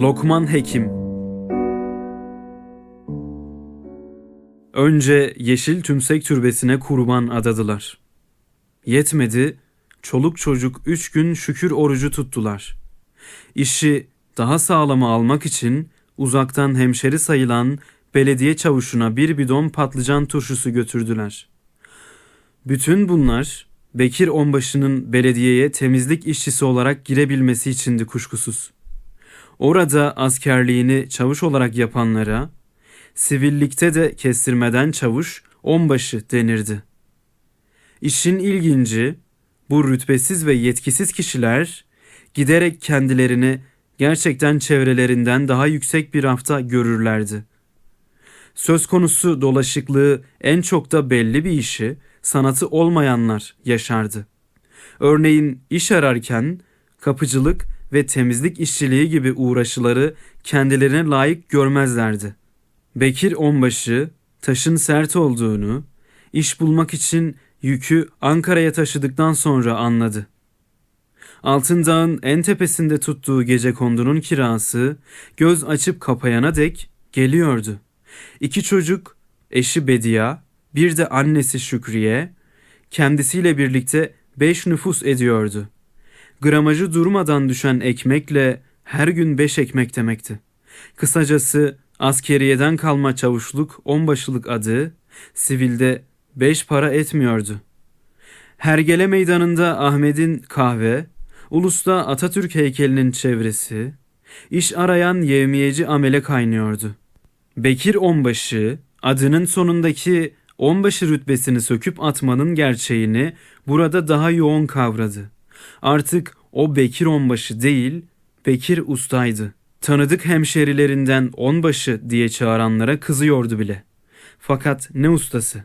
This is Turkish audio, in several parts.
Lokman Hekim Önce Yeşil Tümsek Türbesi'ne kurban adadılar. Yetmedi, çoluk çocuk üç gün şükür orucu tuttular. İşi daha sağlama almak için uzaktan hemşeri sayılan belediye çavuşuna bir bidon patlıcan turşusu götürdüler. Bütün bunlar Bekir Onbaşı'nın belediyeye temizlik işçisi olarak girebilmesi içindi kuşkusuz. Orada askerliğini çavuş olarak yapanlara, sivillikte de kestirmeden çavuş onbaşı denirdi. İşin ilginci, bu rütbesiz ve yetkisiz kişiler giderek kendilerini gerçekten çevrelerinden daha yüksek bir hafta görürlerdi. Söz konusu dolaşıklığı en çok da belli bir işi sanatı olmayanlar yaşardı. Örneğin iş ararken kapıcılık ve temizlik işçiliği gibi uğraşıları kendilerine layık görmezlerdi. Bekir Onbaşı taşın sert olduğunu, iş bulmak için yükü Ankara'ya taşıdıktan sonra anladı. Altındağ'ın en tepesinde tuttuğu gece kondunun kirası göz açıp kapayana dek geliyordu. İki çocuk, eşi Bediye, bir de annesi Şükriye, kendisiyle birlikte beş nüfus ediyordu. Gramajı durmadan düşen ekmekle her gün beş ekmek demekti. Kısacası askeriyeden kalma çavuşluk onbaşılık adı, sivilde beş para etmiyordu. Hergele meydanında Ahmet'in kahve, Ulus'ta Atatürk heykelinin çevresi, iş arayan yevmiyeci amele kaynıyordu. Bekir Onbaşı, adının sonundaki onbaşı rütbesini söküp atmanın gerçeğini burada daha yoğun kavradı. Artık o Bekir Onbaşı değil, Bekir Usta'ydı. Tanıdık hemşerilerinden onbaşı diye çağıranlara kızıyordu bile. Fakat ne ustası?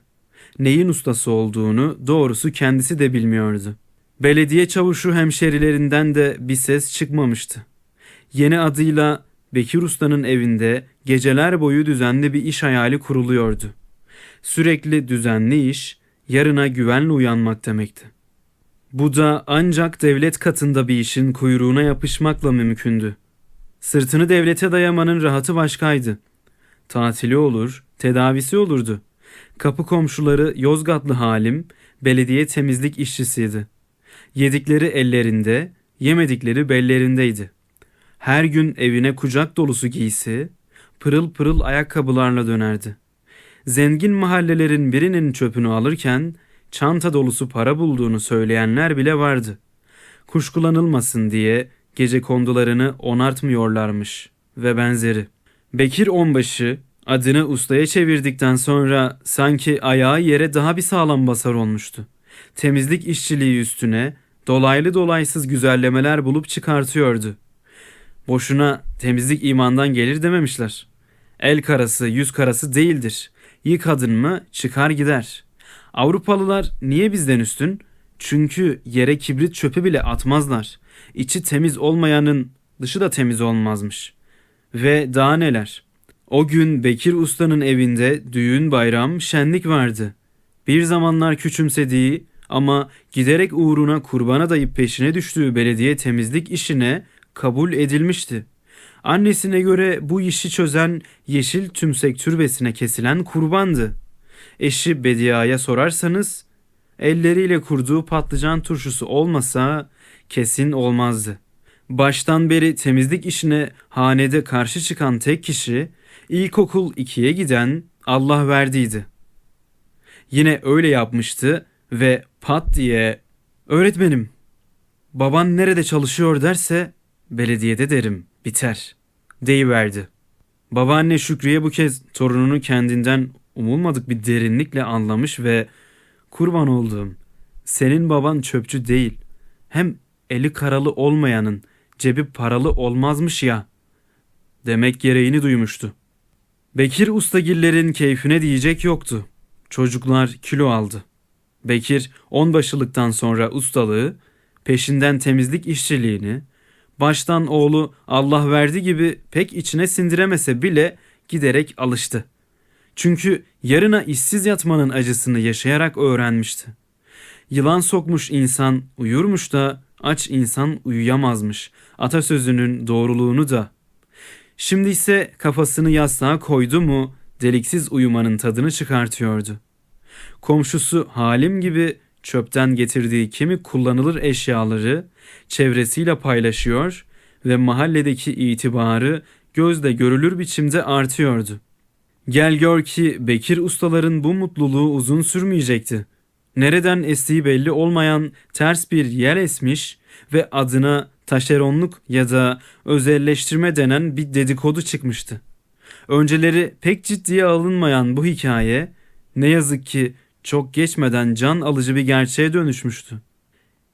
Neyin ustası olduğunu doğrusu kendisi de bilmiyordu. Belediye çavuşu hemşerilerinden de bir ses çıkmamıştı. Yeni adıyla Bekir Usta'nın evinde geceler boyu düzenli bir iş hayali kuruluyordu. Sürekli düzenli iş, yarına güvenle uyanmak demekti. Bu da ancak devlet katında bir işin kuyruğuna yapışmakla mümkündü. Sırtını devlete dayamanın rahatı başkaydı. Tatili olur, tedavisi olurdu. Kapı komşuları Yozgatlı Halim, belediye temizlik işçisiydi. Yedikleri ellerinde, yemedikleri bellerindeydi. Her gün evine kucak dolusu giysi, pırıl pırıl ayakkabılarla dönerdi. Zengin mahallelerin birinin çöpünü alırken çanta dolusu para bulduğunu söyleyenler bile vardı. Kuşkulanılmasın diye gece kondularını onartmıyorlarmış ve benzeri. Bekir Onbaşı adını ustaya çevirdikten sonra sanki ayağı yere daha bir sağlam basar olmuştu. Temizlik işçiliği üstüne dolaylı dolaysız güzellemeler bulup çıkartıyordu. Boşuna temizlik imandan gelir dememişler. El karası yüz karası değildir. Yıkadın mı çıkar gider. Avrupalılar niye bizden üstün? Çünkü yere kibrit çöpü bile atmazlar. İçi temiz olmayanın dışı da temiz olmazmış. Ve daha neler? O gün Bekir Usta'nın evinde düğün bayram şenlik vardı. Bir zamanlar küçümsediği ama giderek uğruna kurbana dayıp peşine düştüğü belediye temizlik işine kabul edilmişti. Annesine göre bu işi çözen yeşil tümsek türbesine kesilen kurbandı. Eşi Bedia'ya sorarsanız elleriyle kurduğu patlıcan turşusu olmasa kesin olmazdı. Baştan beri temizlik işine hanede karşı çıkan tek kişi ilkokul 2'ye giden Allah verdiydi. Yine öyle yapmıştı ve pat diye öğretmenim baban nerede çalışıyor derse belediyede derim biter deyiverdi. Babaanne Şükriye bu kez torununu kendinden umulmadık bir derinlikle anlamış ve kurban olduğum senin baban çöpçü değil hem eli karalı olmayanın cebi paralı olmazmış ya demek gereğini duymuştu. Bekir ustagillerin keyfine diyecek yoktu. Çocuklar kilo aldı. Bekir onbaşılıktan sonra ustalığı, peşinden temizlik işçiliğini, baştan oğlu Allah verdi gibi pek içine sindiremese bile giderek alıştı. Çünkü yarına işsiz yatmanın acısını yaşayarak öğrenmişti. Yılan sokmuş insan uyurmuş da aç insan uyuyamazmış. Atasözünün doğruluğunu da. Şimdi ise kafasını yastığa koydu mu deliksiz uyumanın tadını çıkartıyordu. Komşusu Halim gibi çöpten getirdiği kimi kullanılır eşyaları çevresiyle paylaşıyor ve mahalledeki itibarı gözle görülür biçimde artıyordu. Gel gör ki Bekir ustaların bu mutluluğu uzun sürmeyecekti. Nereden estiği belli olmayan ters bir yer esmiş ve adına taşeronluk ya da özelleştirme denen bir dedikodu çıkmıştı. Önceleri pek ciddiye alınmayan bu hikaye ne yazık ki çok geçmeden can alıcı bir gerçeğe dönüşmüştü.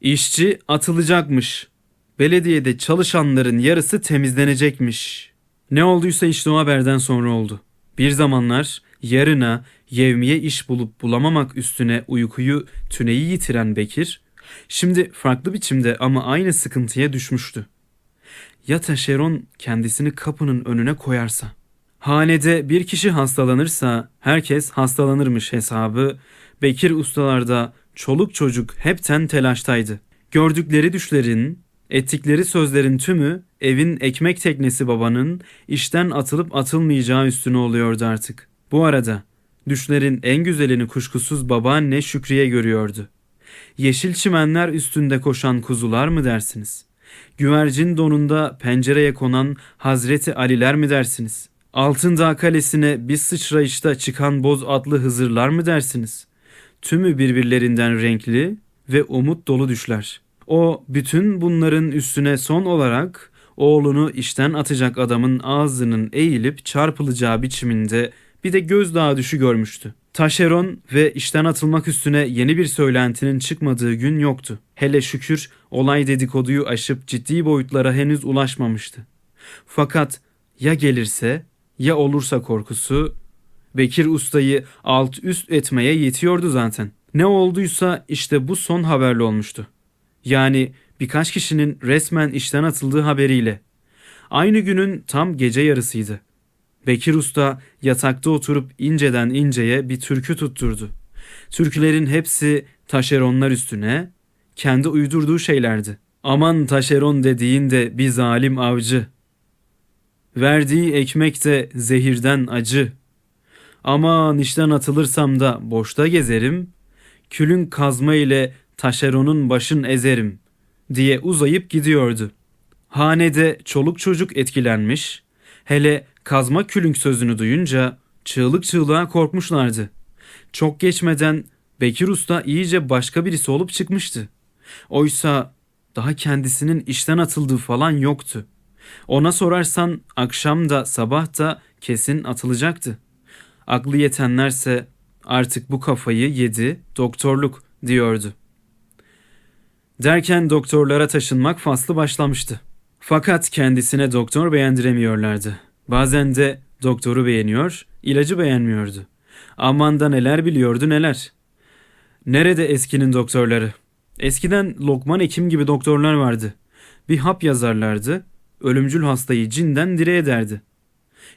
İşçi atılacakmış. Belediyede çalışanların yarısı temizlenecekmiş. Ne olduysa işte o haberden sonra oldu. Bir zamanlar yarına yevmiye iş bulup bulamamak üstüne uykuyu tüneyi yitiren Bekir, şimdi farklı biçimde ama aynı sıkıntıya düşmüştü. Ya taşeron kendisini kapının önüne koyarsa? Hanede bir kişi hastalanırsa herkes hastalanırmış hesabı. Bekir ustalarda çoluk çocuk hepten telaştaydı. Gördükleri düşlerin, ettikleri sözlerin tümü evin ekmek teknesi babanın işten atılıp atılmayacağı üstüne oluyordu artık. Bu arada düşlerin en güzelini kuşkusuz babaanne Şükriye görüyordu. Yeşil çimenler üstünde koşan kuzular mı dersiniz? Güvercin donunda pencereye konan Hazreti Aliler mi dersiniz? Altındağ Kalesi'ne bir sıçrayışta çıkan boz atlı hızırlar mı dersiniz? Tümü birbirlerinden renkli ve umut dolu düşler. O bütün bunların üstüne son olarak oğlunu işten atacak adamın ağzının eğilip çarpılacağı biçiminde bir de gözdağı düşü görmüştü. Taşeron ve işten atılmak üstüne yeni bir söylentinin çıkmadığı gün yoktu. Hele şükür olay dedikoduyu aşıp ciddi boyutlara henüz ulaşmamıştı. Fakat ya gelirse ya olursa korkusu Bekir Usta'yı alt üst etmeye yetiyordu zaten. Ne olduysa işte bu son haberle olmuştu. Yani birkaç kişinin resmen işten atıldığı haberiyle. Aynı günün tam gece yarısıydı. Bekir Usta yatakta oturup inceden inceye bir türkü tutturdu. Türkülerin hepsi taşeronlar üstüne, kendi uydurduğu şeylerdi. Aman taşeron dediğin de bir zalim avcı. Verdiği ekmek de zehirden acı. Aman işten atılırsam da boşta gezerim. Külün kazma ile taşeronun başın ezerim diye uzayıp gidiyordu. Hanede çoluk çocuk etkilenmiş, hele kazma külünk sözünü duyunca çığlık çığlığa korkmuşlardı. Çok geçmeden Bekir Usta iyice başka birisi olup çıkmıştı. Oysa daha kendisinin işten atıldığı falan yoktu. Ona sorarsan akşam da sabah da kesin atılacaktı. Aklı yetenlerse artık bu kafayı yedi doktorluk diyordu. Derken doktorlara taşınmak faslı başlamıştı. Fakat kendisine doktor beğendiremiyorlardı. Bazen de doktoru beğeniyor, ilacı beğenmiyordu. Aman da neler biliyordu neler. Nerede eskinin doktorları? Eskiden Lokman Hekim gibi doktorlar vardı. Bir hap yazarlardı, ölümcül hastayı cinden dire ederdi.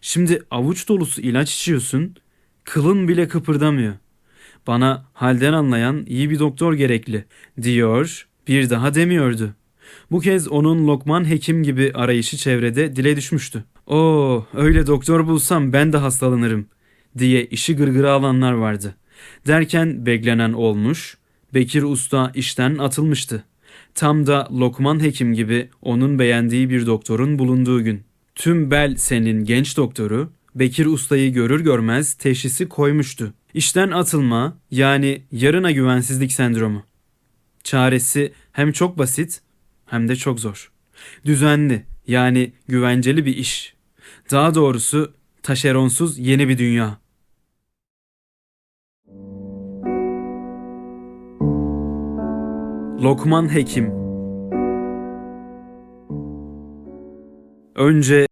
Şimdi avuç dolusu ilaç içiyorsun, kılın bile kıpırdamıyor. Bana halden anlayan iyi bir doktor gerekli diyor, bir daha demiyordu. Bu kez onun Lokman Hekim gibi arayışı çevrede dile düşmüştü. Oo, öyle doktor bulsam ben de hastalanırım diye işi gırgıra alanlar vardı. Derken beklenen olmuş, Bekir Usta işten atılmıştı. Tam da Lokman Hekim gibi onun beğendiği bir doktorun bulunduğu gün. Tüm bel senin genç doktoru Bekir Usta'yı görür görmez teşhisi koymuştu. İşten atılma yani yarına güvensizlik sendromu. Çaresi hem çok basit hem de çok zor. Düzenli yani güvenceli bir iş. Daha doğrusu taşeronsuz yeni bir dünya. Lokman Hekim Önce